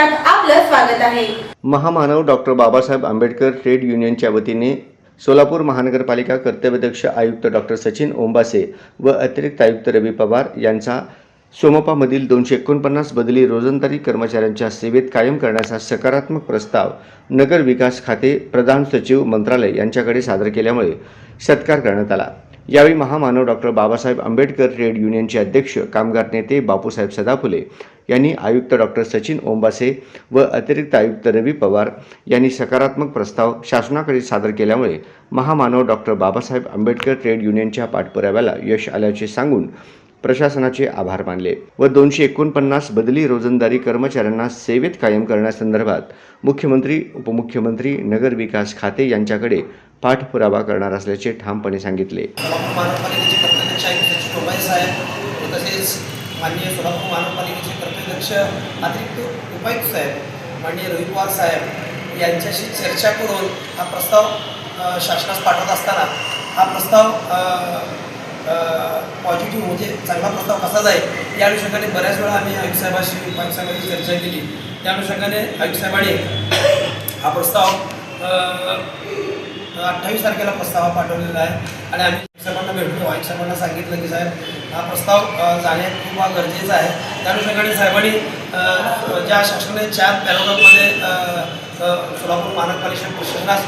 सत्रात आपलं स्वागत आहे. महामानव डॉक्टर बाबासाहेब आंबेडकर ट्रेड युनियनच्या वतीने सोलापूर महानगरपालिका कर्तव्यदक्ष आयुक्त डॉक्टर सचिन ओंबासे व अतिरिक्त आयुक्त रवी पवार यांचा सोमपामधील दोनशे एकोणपन्नास बदली रोजंदारी कर्मचाऱ्यांच्या सेवेत कायम करण्याचा सकारात्मक प्रस्ताव नगर विकास खाते प्रधान सचिव मंत्रालय यांच्याकडे सादर केल्यामुळे सत्कार करण्यात आला. यावेळी महामानव डॉक्टर बाबासाहेब आंबेडकर ट्रेड युनियनचे अध्यक्ष कामगार नेते बापूसाहेब सदाफुले यांनी आयुक्त डॉक्टर सचिन ओंबासे व अतिरिक्त आयुक्त रवी पवार यांनी सकारात्मक प्रस्ताव शासनाकडे सादर केल्यामुळे महामानव डॉक्टर बाबासाहेब आंबेडकर ट्रेड युनियनच्या पाठपुराव्याला यश आल्याचे सांगून प्रशासनाचे आभार मानले व दोनशे एकोणपन्नास बदली रोजंदारी कर्मचाऱ्यांना सेवेत कायम करण्यासंदर्भात मुख्यमंत्री उपमुख्यमंत्री नगर विकास खाते यांच्याकडे पाठपुरावा करणार असल्याचे ठामपणे सांगितले सोलापूर माननीय सोलापूर महानगरपालिकेचे कर्तव्यदक्ष अतिरिक्त उपायुक्त साहेब माननीय रवी पवार साहेब यांच्याशी चर्चा करून हा प्रस्ताव शासनास पाठवत असताना हा प्रस्ताव पॉझिटिव्ह म्हणजे चांगला प्रस्ताव कसा जाईल या अनुषंगाने बऱ्याच वेळा आम्ही आयुक्त साहेबाशी उपायुक्त साहेबांशी चर्चा केली. त्या अनुषंगाने आयुक्त साहेबांनी हा प्रस्ताव अठ्ठावीस तारखेला प्रस्ताव पाठवलेला आहे आणि आम्ही साहेबांना भेटलो आयुक्त साहेबांना सांगितलं की साहेब हा प्रस्ताव जाणे किंवा खूप गरजेचा आहे. त्या अनुषंगाने साहेबांनी ज्या शासनाने चार पॅरोग्राफमध्ये सोलापूर महानगरपालिका प्रशासनास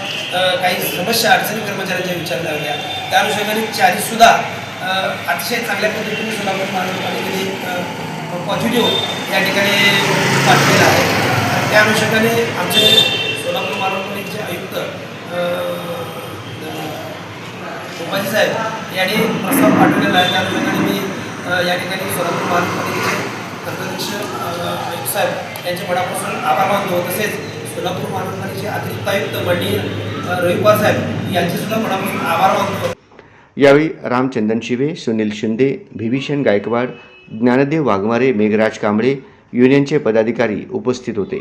काही समस्या अडचणी कर्मचाऱ्यांच्या विचारल्या होत्या त्या अनुषंगाने चारीसुद्धा अतिशय चांगल्या पद्धतीने सोलापूर महानगरपालिकेने पॉझिटिव्ह या ठिकाणी पाठवलेलं आहे. त्या अनुषंगाने आमचे सोलापूर महानगरपालिकेचे आयुक्त उपाजी साहेब यांनी प्रस्ताव पाठवलेला आहे. त्या अनुषंगाने मी या ठिकाणी सोलापूर महानगरपालिकेचे कर्तव्यदक्ष आयुक्त साहेब यांचे मनापासून आभार मानतो. तसेच सोलापूर महानगरपालिकेचे अतिरिक्त आयुक्त माननीय रविवार साहेब यांचे सुद्धा मनापासून आभार मानतो. यावेळी रामचंदन शिवे सुनील शिंदे भिभीषण गायकवाड ज्ञानदेव वाघमारे मेघराज कांबळे युनियनचे पदाधिकारी उपस्थित होते.